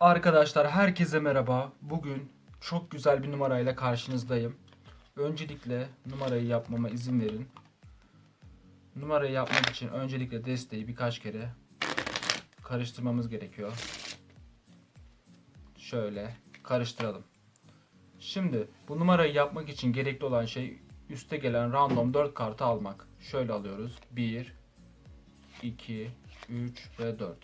Arkadaşlar herkese merhaba. Bugün çok güzel bir numarayla karşınızdayım. Öncelikle numarayı yapmama izin verin. Numarayı yapmak için öncelikle desteği birkaç kere karıştırmamız gerekiyor. Şöyle karıştıralım. Şimdi bu numarayı yapmak için gerekli olan şey üste gelen random 4 kartı almak. Şöyle alıyoruz. 1 2 3 ve 4.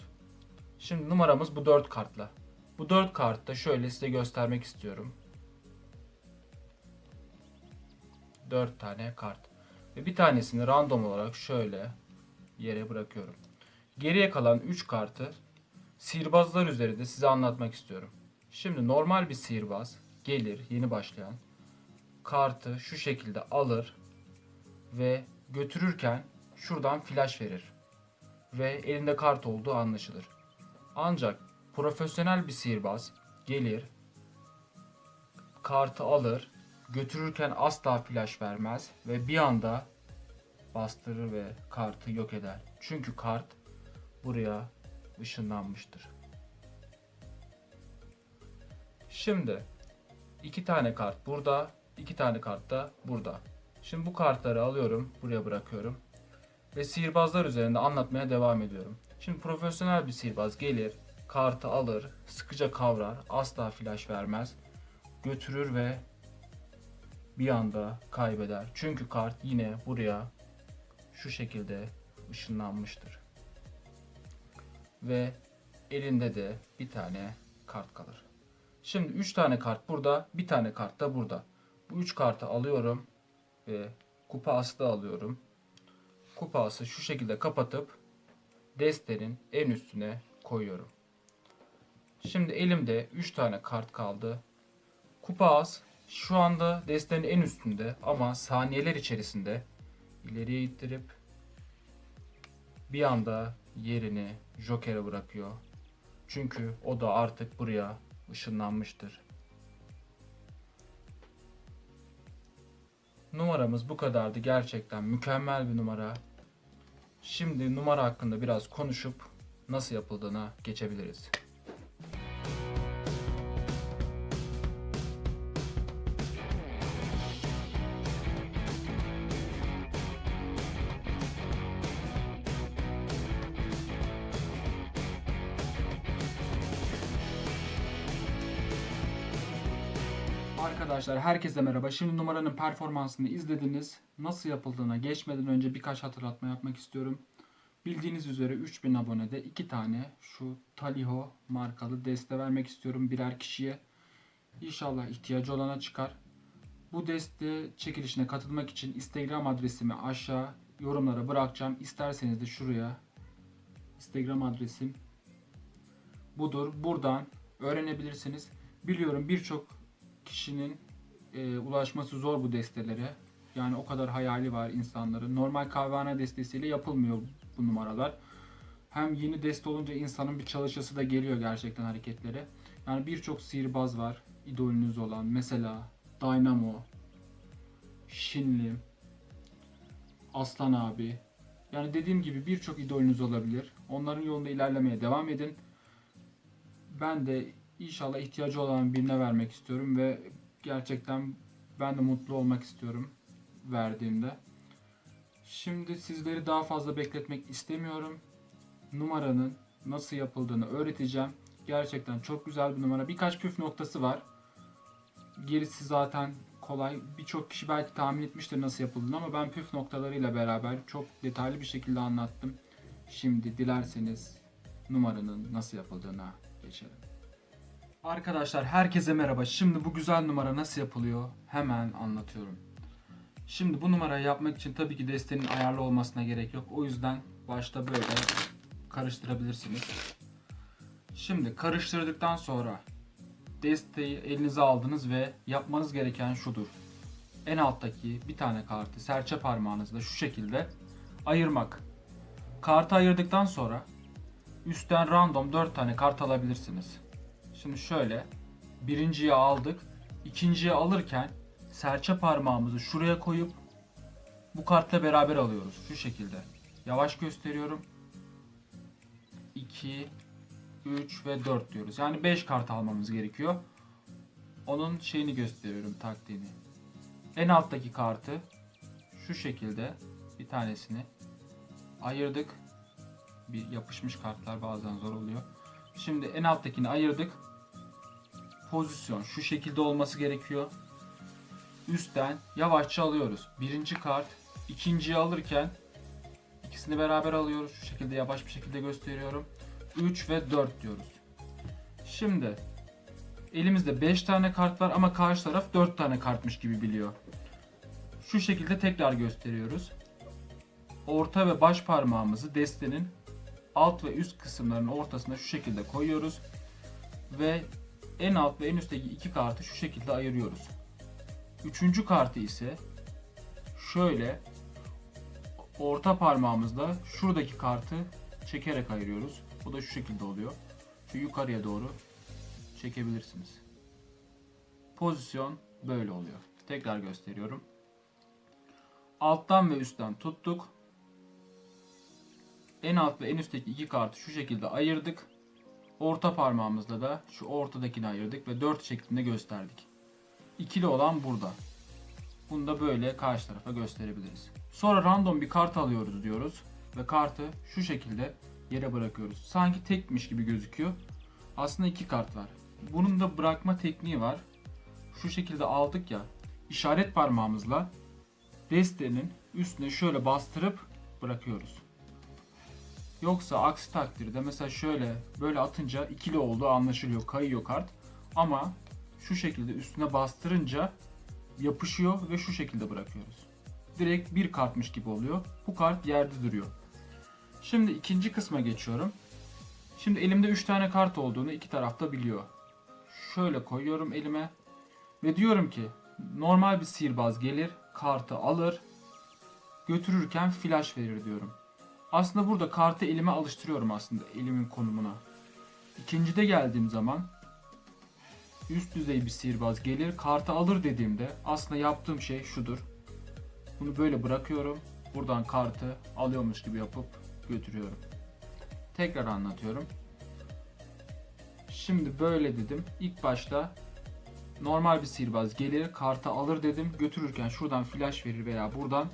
Şimdi numaramız bu 4 kartla. Bu 4 kartta şöyle size göstermek istiyorum. 4 tane kart. Ve bir tanesini random olarak şöyle yere bırakıyorum. Geriye kalan 3 kartı sihirbazlar üzerinde size anlatmak istiyorum. Şimdi normal bir sihirbaz gelir yeni başlayan kartı şu şekilde alır ve götürürken şuradan flash verir ve elinde kart olduğu anlaşılır. Ancak profesyonel bir sihirbaz gelir, kartı alır, götürürken asla flash vermez ve bir anda bastırır ve kartı yok eder. Çünkü kart buraya ışınlanmıştır. Şimdi iki tane kart burada, iki tane kart da burada. Şimdi bu kartları alıyorum, buraya bırakıyorum ve sihirbazlar üzerinde anlatmaya devam ediyorum. Şimdi profesyonel bir sihirbaz gelir, kartı alır, sıkıca kavrar, asla flash vermez, götürür ve bir anda kaybeder. Çünkü kart yine buraya şu şekilde ışınlanmıştır. Ve elinde de bir tane kart kalır. Şimdi 3 tane kart burada, bir tane kart da burada. Bu 3 kartı alıyorum ve kupa aslı alıyorum. Kupa ası şu şekilde kapatıp destenin en üstüne koyuyorum. Şimdi elimde 3 tane kart kaldı. Kupa az şu anda destenin en üstünde ama saniyeler içerisinde ileriye ittirip bir anda yerini Joker'e bırakıyor. Çünkü o da artık buraya ışınlanmıştır. Numaramız bu kadardı. Gerçekten mükemmel bir numara. Şimdi numara hakkında biraz konuşup nasıl yapıldığına geçebiliriz. Arkadaşlar herkese merhaba. Şimdi numaranın performansını izlediniz. Nasıl yapıldığına geçmeden önce birkaç hatırlatma yapmak istiyorum. Bildiğiniz üzere 3000 abonede 2 tane şu Taliho markalı deste vermek istiyorum birer kişiye. İnşallah ihtiyacı olana çıkar. Bu deste çekilişine katılmak için Instagram adresimi aşağı yorumlara bırakacağım. İsterseniz de şuraya Instagram adresim budur. Buradan öğrenebilirsiniz. Biliyorum birçok kişinin e, ulaşması zor bu destelere. Yani o kadar hayali var insanların. Normal kahvehane destesiyle yapılmıyor bu numaralar. Hem yeni deste olunca insanın bir çalışası da geliyor gerçekten hareketlere. Yani birçok sihirbaz var idolünüz olan. Mesela Dynamo, Shinli, Aslan abi. Yani dediğim gibi birçok idolünüz olabilir. Onların yolunda ilerlemeye devam edin. Ben de inşallah ihtiyacı olan birine vermek istiyorum ve gerçekten ben de mutlu olmak istiyorum verdiğimde. Şimdi sizleri daha fazla bekletmek istemiyorum. Numaranın nasıl yapıldığını öğreteceğim. Gerçekten çok güzel bir numara. Birkaç püf noktası var. Gerisi zaten kolay. Birçok kişi belki tahmin etmiştir nasıl yapıldığını ama ben püf noktalarıyla beraber çok detaylı bir şekilde anlattım. Şimdi dilerseniz numaranın nasıl yapıldığına geçelim. Arkadaşlar herkese merhaba. Şimdi bu güzel numara nasıl yapılıyor? Hemen anlatıyorum. Şimdi bu numarayı yapmak için tabii ki destenin ayarlı olmasına gerek yok. O yüzden başta böyle karıştırabilirsiniz. Şimdi karıştırdıktan sonra desteği elinize aldınız ve yapmanız gereken şudur. En alttaki bir tane kartı serçe parmağınızla şu şekilde ayırmak. Kartı ayırdıktan sonra üstten random 4 tane kart alabilirsiniz. Şimdi şöyle birinciyi aldık. ikinciyi alırken serçe parmağımızı şuraya koyup bu kartla beraber alıyoruz. Şu şekilde. Yavaş gösteriyorum. 2 3 ve 4 diyoruz. Yani 5 kart almamız gerekiyor. Onun şeyini gösteriyorum taktiğini. En alttaki kartı şu şekilde bir tanesini ayırdık. Bir yapışmış kartlar bazen zor oluyor. Şimdi en alttakini ayırdık. Pozisyon şu şekilde olması gerekiyor. Üstten yavaşça alıyoruz. Birinci kart, ikinciyi alırken ikisini beraber alıyoruz. Şu şekilde yavaş bir şekilde gösteriyorum. 3 ve 4 diyoruz. Şimdi elimizde 5 tane kart var ama karşı taraf 4 tane kartmış gibi biliyor. Şu şekilde tekrar gösteriyoruz. Orta ve baş parmağımızı destenin alt ve üst kısımlarının ortasına şu şekilde koyuyoruz. Ve en alt ve en üstteki iki kartı şu şekilde ayırıyoruz. Üçüncü kartı ise şöyle orta parmağımızla şuradaki kartı çekerek ayırıyoruz. Bu da şu şekilde oluyor. Şu yukarıya doğru çekebilirsiniz. Pozisyon böyle oluyor. Tekrar gösteriyorum. Alttan ve üstten tuttuk. En alt ve en üstteki iki kartı şu şekilde ayırdık. Orta parmağımızla da şu ortadakini ayırdık ve 4 şeklinde gösterdik. İkili olan burada. Bunu da böyle karşı tarafa gösterebiliriz. Sonra random bir kart alıyoruz diyoruz ve kartı şu şekilde yere bırakıyoruz. Sanki tekmiş gibi gözüküyor. Aslında iki kart var. Bunun da bırakma tekniği var. Şu şekilde aldık ya. işaret parmağımızla destenin üstüne şöyle bastırıp bırakıyoruz. Yoksa aksi takdirde mesela şöyle böyle atınca ikili olduğu anlaşılıyor. Kayıyor kart. Ama şu şekilde üstüne bastırınca yapışıyor ve şu şekilde bırakıyoruz. Direkt bir kartmış gibi oluyor. Bu kart yerde duruyor. Şimdi ikinci kısma geçiyorum. Şimdi elimde 3 tane kart olduğunu iki tarafta biliyor. Şöyle koyuyorum elime ve diyorum ki normal bir sihirbaz gelir, kartı alır, götürürken flash verir diyorum. Aslında burada kartı elime alıştırıyorum aslında elimin konumuna. İkincide geldiğim zaman üst düzey bir sihirbaz gelir, kartı alır dediğimde aslında yaptığım şey şudur. Bunu böyle bırakıyorum. Buradan kartı alıyormuş gibi yapıp götürüyorum. Tekrar anlatıyorum. Şimdi böyle dedim. İlk başta normal bir sihirbaz gelir, kartı alır dedim. Götürürken şuradan flash verir veya buradan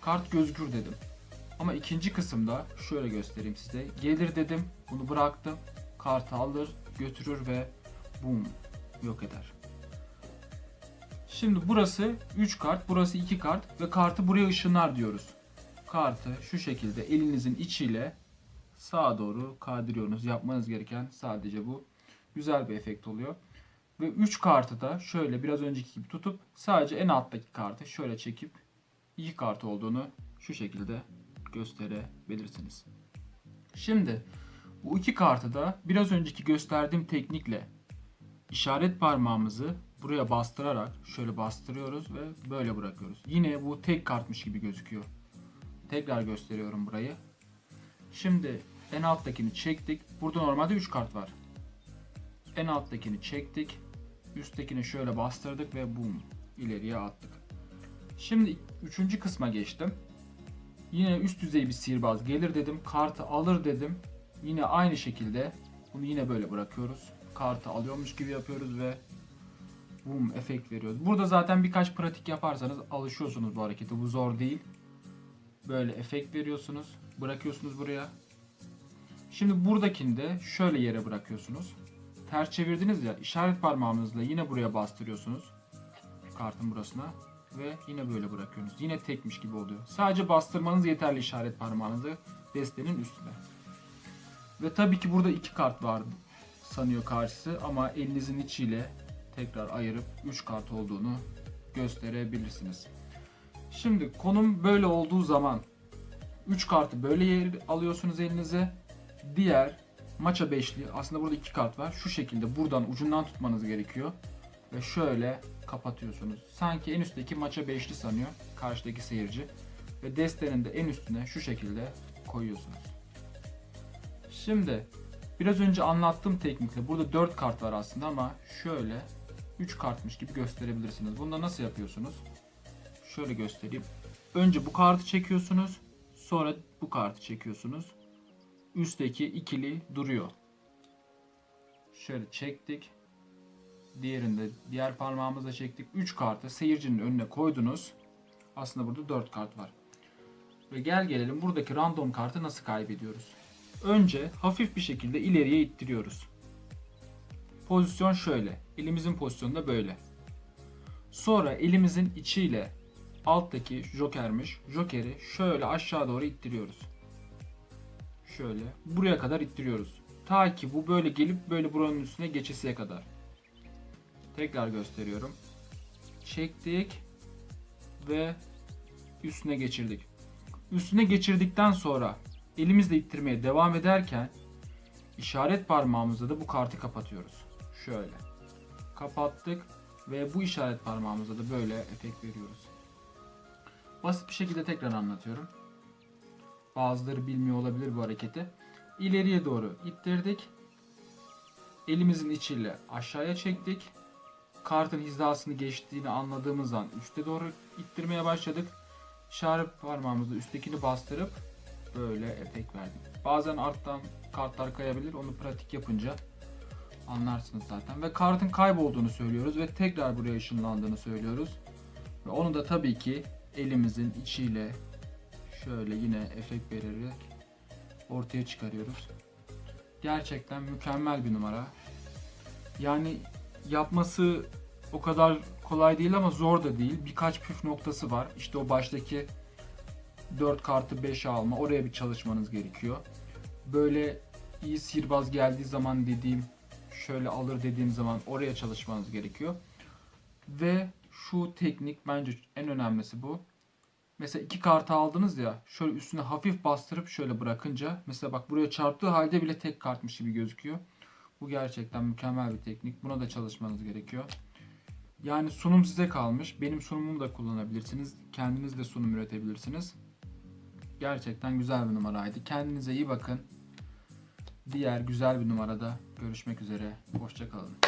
kart gözükür dedim. Ama ikinci kısımda şöyle göstereyim size. Gelir dedim, bunu bıraktım. Kartı alır, götürür ve boom yok eder. Şimdi burası 3 kart, burası 2 kart ve kartı buraya ışınlar diyoruz. Kartı şu şekilde elinizin içiyle sağa doğru kaydırıyorsunuz. Yapmanız gereken sadece bu. Güzel bir efekt oluyor. Ve 3 kartı da şöyle biraz önceki gibi tutup sadece en alttaki kartı şöyle çekip 2 kart olduğunu şu şekilde gösterebilirsiniz. Şimdi bu iki kartı da biraz önceki gösterdiğim teknikle işaret parmağımızı buraya bastırarak şöyle bastırıyoruz ve böyle bırakıyoruz. Yine bu tek kartmış gibi gözüküyor. Tekrar gösteriyorum burayı. Şimdi en alttakini çektik. Burada normalde 3 kart var. En alttakini çektik. Üsttekini şöyle bastırdık ve boom ileriye attık. Şimdi üçüncü kısma geçtim. Yine üst düzey bir sihirbaz gelir dedim. Kartı alır dedim. Yine aynı şekilde bunu yine böyle bırakıyoruz. Kartı alıyormuş gibi yapıyoruz ve boom efekt veriyoruz. Burada zaten birkaç pratik yaparsanız alışıyorsunuz bu harekete. Bu zor değil. Böyle efekt veriyorsunuz. Bırakıyorsunuz buraya. Şimdi buradakini de şöyle yere bırakıyorsunuz. Ters çevirdiniz ya işaret parmağınızla yine buraya bastırıyorsunuz. Kartın burasına ve yine böyle bırakıyorsunuz. Yine tekmiş gibi oluyor. Sadece bastırmanız yeterli işaret parmağınızı destenin üstüne. Ve tabii ki burada iki kart var sanıyor karşısı ama elinizin içiyle tekrar ayırıp 3 kart olduğunu gösterebilirsiniz. Şimdi konum böyle olduğu zaman 3 kartı böyle yer alıyorsunuz elinize. Diğer maça beşli aslında burada iki kart var. Şu şekilde buradan ucundan tutmanız gerekiyor. Ve şöyle kapatıyorsunuz. Sanki en üstteki maça beşli sanıyor karşıdaki seyirci. Ve destenin de en üstüne şu şekilde koyuyorsunuz. Şimdi biraz önce anlattığım teknikle burada 4 kart var aslında ama şöyle 3 kartmış gibi gösterebilirsiniz. Bunu da nasıl yapıyorsunuz? Şöyle göstereyim. Önce bu kartı çekiyorsunuz. Sonra bu kartı çekiyorsunuz. Üstteki ikili duruyor. şöyle çektik. Diğerinde diğer parmağımızla çektik. 3 kartı seyircinin önüne koydunuz. Aslında burada 4 kart var. Ve gel gelelim buradaki random kartı nasıl kaybediyoruz? Önce hafif bir şekilde ileriye ittiriyoruz. Pozisyon şöyle. Elimizin pozisyonu da böyle. Sonra elimizin içiyle alttaki jokermiş. Jokeri şöyle aşağı doğru ittiriyoruz. Şöyle buraya kadar ittiriyoruz. Ta ki bu böyle gelip böyle buranın üstüne geçesiye kadar. Tekrar gösteriyorum. Çektik ve üstüne geçirdik. Üstüne geçirdikten sonra elimizle ittirmeye devam ederken işaret parmağımızla da bu kartı kapatıyoruz. Şöyle. Kapattık ve bu işaret parmağımızla da böyle efekt veriyoruz. Basit bir şekilde tekrar anlatıyorum. Bazıları bilmiyor olabilir bu hareketi. İleriye doğru ittirdik. Elimizin içiyle aşağıya çektik. Kartın hizasını geçtiğini anladığımız an üste doğru ittirmeye başladık. İşaret parmağımızla üsttekini bastırıp böyle efekt verdik. Bazen alttan kartlar kayabilir. Onu pratik yapınca anlarsınız zaten. Ve kartın kaybolduğunu söylüyoruz ve tekrar buraya ışınlandığını söylüyoruz. Ve onu da tabii ki elimizin içiyle şöyle yine efekt vererek ortaya çıkarıyoruz. Gerçekten mükemmel bir numara. Yani yapması o kadar kolay değil ama zor da değil. Birkaç püf noktası var. İşte o baştaki 4 kartı 5 alma. Oraya bir çalışmanız gerekiyor. Böyle iyi sihirbaz geldiği zaman dediğim şöyle alır dediğim zaman oraya çalışmanız gerekiyor. Ve şu teknik bence en önemlisi bu. Mesela iki kartı aldınız ya şöyle üstüne hafif bastırıp şöyle bırakınca mesela bak buraya çarptığı halde bile tek kartmış gibi gözüküyor. Bu gerçekten mükemmel bir teknik. Buna da çalışmanız gerekiyor. Yani sunum size kalmış. Benim sunumumu da kullanabilirsiniz. Kendiniz de sunum üretebilirsiniz. Gerçekten güzel bir numaraydı. Kendinize iyi bakın. Diğer güzel bir numarada görüşmek üzere. Hoşçakalın.